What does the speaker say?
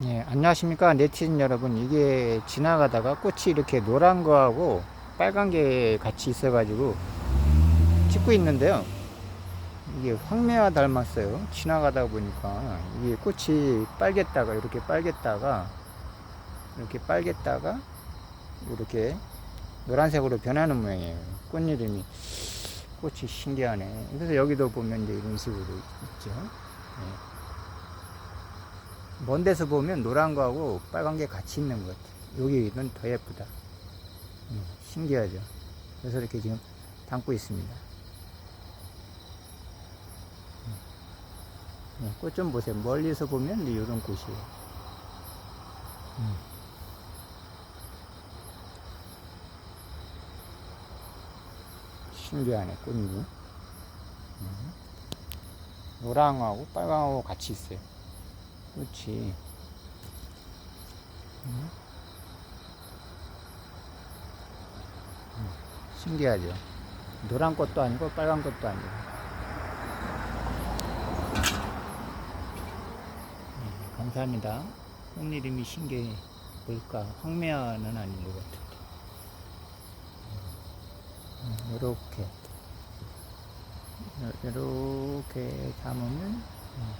네, 안녕하십니까 네티즌 여러분. 이게 지나가다가 꽃이 이렇게 노란 거하고 빨간 게 같이 있어 가지고 찍고 있는데요. 이게 황매와 닮았어요. 지나가다 보니까 이게 꽃이 빨겠다가 이렇게 빨겠다가 이렇게 빨겠다가 이렇게 노란색으로 변하는 모양이에요. 꽃 이름이. 꽃이 신기하네. 그래서 여기도 보면 이제 이런 식으로 있죠. 네. 먼 데서 보면 노란 거하고 빨간 게 같이 있는 것 같아요. 여기는 더 예쁘다. 음, 신기하죠. 그래서 이렇게 지금 담고 있습니다. 음, 꽃좀 보세요. 멀리서 보면 이런 꽃이에요. 음. 신기하네, 꽃이. 음. 노랑하고 빨강하고 같이 있어요. 그렇지. 음. 음, 신기하죠. 노란 것도 아니고 빨간 것도 아니고. 네, 감사합니다. 꽃 이름이 신기해. 뭘까? 황매화는 아닌 것 같은데. 음, 요렇게. 요- 요렇게 담으면, 음.